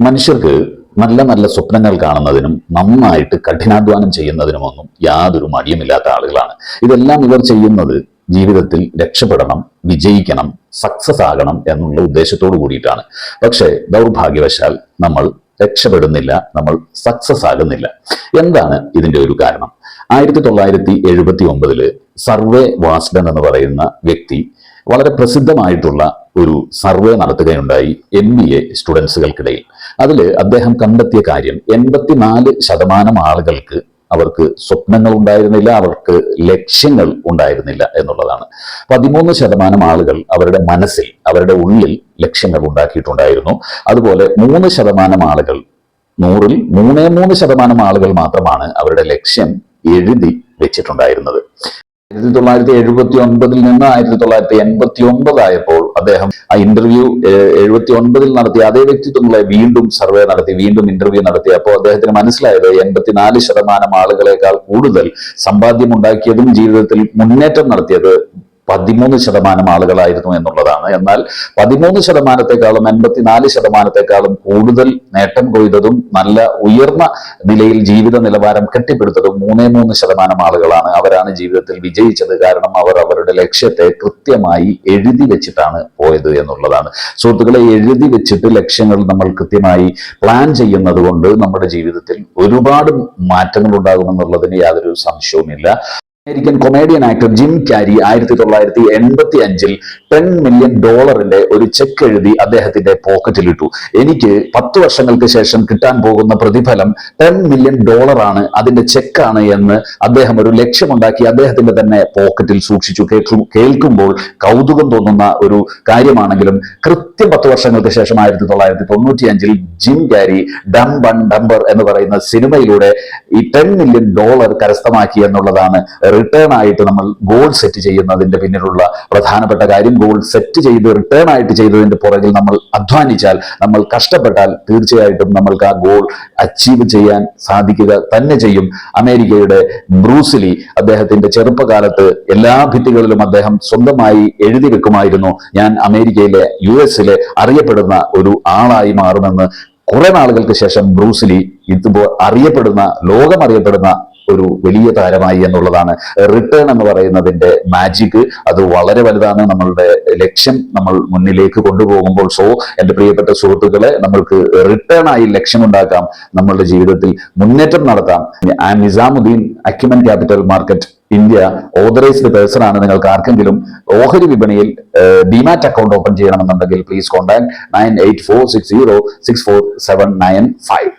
മനുഷ്യർക്ക് നല്ല നല്ല സ്വപ്നങ്ങൾ കാണുന്നതിനും നന്നായിട്ട് കഠിനാധ്വാനം ചെയ്യുന്നതിനുമൊന്നും യാതൊരു മടിയുമില്ലാത്ത ആളുകളാണ്. ഇതെല്ലാം ഇവർ ചെയ്യുന്നത് ജീവിതത്തിൽ രക്ഷപ്പെടണം വിജയിക്കണം സക്സസ് ആകണം എന്നുള്ള ഉദ്ദേശത്തോടു കൂടിയിട്ടാണ്. പക്ഷേ ദൗർഭാഗ്യവശാൽ നമ്മൾ രക്ഷപ്പെടുന്നില്ല നമ്മൾ സക്സസ് ആകുന്നില്ല. എന്താണ് ഇതിന്റെ ഒരു കാരണം? ആയിരത്തി തൊള്ളായിരത്തി എഴുപത്തി ഒമ്പതിൽ സർവേ വാസ്ഡൻ എന്ന് പറയുന്ന വ്യക്തി വളരെ പ്രസിദ്ധമായിട്ടുള്ള ഒരു സർവേ നടത്തുകയുണ്ടായി എം ബി എ സ്റ്റുഡൻസുകൾക്കിടയിൽ. അതിൽ അദ്ദേഹം കണ്ടെത്തിയ കാര്യം എൺപത്തിനാല് ശതമാനം ആളുകൾക്ക് അവർക്ക് സ്വപ്നങ്ങൾ ഉണ്ടായിരുന്നില്ല അവർക്ക് ലക്ഷ്യങ്ങൾ ഉണ്ടായിരുന്നില്ല എന്നുള്ളതാണ്. പതിമൂന്ന് ശതമാനം ആളുകൾ അവരുടെ മനസ്സിൽ അവരുടെ ഉള്ളിൽ ലക്ഷ്യങ്ങൾ ഉണ്ടാക്കിയിട്ടുണ്ടായിരുന്നു. അതുപോലെ മൂന്ന് ശതമാനം ആളുകൾ നൂറിൽ മൂന്നേ മൂന്ന് ശതമാനം ആളുകൾ മാത്രമാണ് അവരുടെ ലക്ഷ്യം എഴുതി വെച്ചിട്ടുണ്ടായിരുന്നത്. ആയിരത്തി തൊള്ളായിരത്തി എഴുപത്തി ഒൻപതിൽ നിന്ന് ആയിരത്തി തൊള്ളായിരത്തി എൺപത്തി ഒമ്പതായപ്പോൾ അദ്ദേഹം ആ ഇന്റർവ്യൂ എഴുപത്തി ഒൻപതിൽ നടത്തിയ അതേ വ്യക്തിത്വങ്ങളെ വീണ്ടും സർവേ നടത്തി വീണ്ടും ഇന്റർവ്യൂ നടത്തി. അപ്പോൾ അദ്ദേഹത്തിന് മനസ്സിലായത് എൺപത്തിനാല് ശതമാനം ആളുകളെക്കാൾ കൂടുതൽ സമ്പാദ്യം ഉണ്ടാക്കിയതും ജീവിതത്തിൽ മുന്നേറ്റം നടത്തിയത് പതിമൂന്ന് ശതമാനം ആളുകളായിരുന്നു എന്നുള്ളതാണ്. എന്നാൽ പതിമൂന്ന് ശതമാനത്തെക്കാളും എൺപത്തിനാല് ശതമാനത്തെക്കാളും കൂടുതൽ നേട്ടം കൊയ്തതും നല്ല ഉയർന്ന നിലയിൽ ജീവിത നിലവാരം കെട്ടിപ്പടുത്തതും മൂന്നേ മൂന്ന് ശതമാനം ആളുകളാണ് അവരാണ് ജീവിതത്തിൽ വിജയിച്ചത്. കാരണം അവർ അവരുടെ ലക്ഷ്യത്തെ കൃത്യമായി എഴുതി വെച്ചിട്ടാണ് പോയത് എന്നുള്ളതാണ്. സുഹൃത്തുക്കളെ എഴുതി വെച്ചിട്ട് ലക്ഷ്യങ്ങൾ നമ്മൾ കൃത്യമായി പ്ലാൻ ചെയ്യുന്നത് കൊണ്ട് നമ്മുടെ ജീവിതത്തിൽ ഒരുപാട് മാറ്റങ്ങൾ ഉണ്ടാകുമെന്നുള്ളതിന് യാതൊരു സംശയവുമില്ല. American comedian actor Jim Carrey ആയിരത്തി തൊള്ളായിരത്തി എൺപത്തി അഞ്ചിൽ ടെൻ മില്യൺ ഡോളറിന്റെ ഒരു ചെക്ക് എഴുതി അദ്ദേഹത്തിന്റെ പോക്കറ്റിലിട്ടു. എനിക്ക് പത്ത് വർഷങ്ങൾക്ക് ശേഷം കിട്ടാൻ പോകുന്ന പ്രതിഫലം ടെൻ മില്യൺ ഡോളറാണ് അതിന്റെ ചെക്കാണ് എന്ന് അദ്ദേഹം ഒരു ലക്ഷ്യമുണ്ടാക്കി അദ്ദേഹത്തിന്റെ തന്നെ പോക്കറ്റിൽ സൂക്ഷിച്ചു. കേൾക്കു കേൾക്കുമ്പോൾ കൗതുകം തോന്നുന്ന ഒരു കാര്യമാണെങ്കിലും കൃത്യം പത്ത് വർഷങ്ങൾക്ക് ശേഷം ആയിരത്തി തൊള്ളായിരത്തി തൊണ്ണൂറ്റി അഞ്ചിൽ ജിം കാരി ഡം ബൺ ഡംബർ എന്ന് പറയുന്ന സിനിമയിലൂടെ ഈ ടെൻ മില്യൺ ഡോളർ കരസ്ഥമാക്കി എന്നുള്ളതാണ് റിട്ടേൺ ആയിട്ട് നമ്മൾ ഗോൾ സെറ്റ് ചെയ്യുന്നതിന്റെ പിന്നിലുള്ള പ്രധാനപ്പെട്ട കാര്യം ഗോൾ സെറ്റ് ചെയ്ത് റിട്ടേൺ ആയിട്ട് ചെയ്തതിന്റെ പുറകിൽ നമ്മൾ അധ്വാനിച്ചാൽ നമ്മൾ കഷ്ടപ്പെട്ടാൽ തീർച്ചയായിട്ടും നമ്മൾക്ക് ആ ഗോൾ അച്ചീവ് ചെയ്യാൻ സാധിക്കുക തന്നെ ചെയ്യും. അമേരിക്കയുടെ ബ്രൂസിലി അദ്ദേഹത്തിന്റെ ചെറുപ്പകാലത്ത് എല്ലാ ഭിത്തികളിലും അദ്ദേഹം സ്വന്തമായി എഴുതി വെക്കുമായിരുന്നു. ഞാൻ അമേരിക്കയിലെ യു എസിലെ അറിയപ്പെടുന്ന ഒരു ആളായി മാറുമെന്ന് കുറെ നാളുകൾക്ക് ശേഷം ബ്രൂസിലി ഇതുപോലെ അറിയപ്പെടുന്ന ലോകം അറിയപ്പെടുന്ന ഒരു വലിയ താരമായി എന്നുള്ളതാണ്. റിട്ടേൺ എന്ന് പറയുന്നതിന്റെ മാജിക് അത് വളരെ വലുതാണ്. നമ്മളുടെ ലക്ഷ്യം നമ്മൾ മുന്നിലേക്ക് കൊണ്ടുപോകുമ്പോൾ സോ എന്റെ പ്രിയപ്പെട്ട സുഹൃത്തുക്കളെ നമ്മൾക്ക് റിട്ടേൺ ആയി ലക്ഷ്യമുണ്ടാക്കാം. നമ്മളുടെ ജീവിതത്തിൽ മുന്നേറ്റം നടത്താം. ആ Nizamuddin Acumen capital market India authorised person ആണ്. നിങ്ങൾക്ക് ആർക്കെങ്കിലും ഓഹരി വിപണിയിൽ ഡിമാറ്റ് അക്കൗണ്ട് ഓപ്പൺ ചെയ്യണമെന്നുണ്ടെങ്കിൽ please contact nine eight four six zero six four seven nine five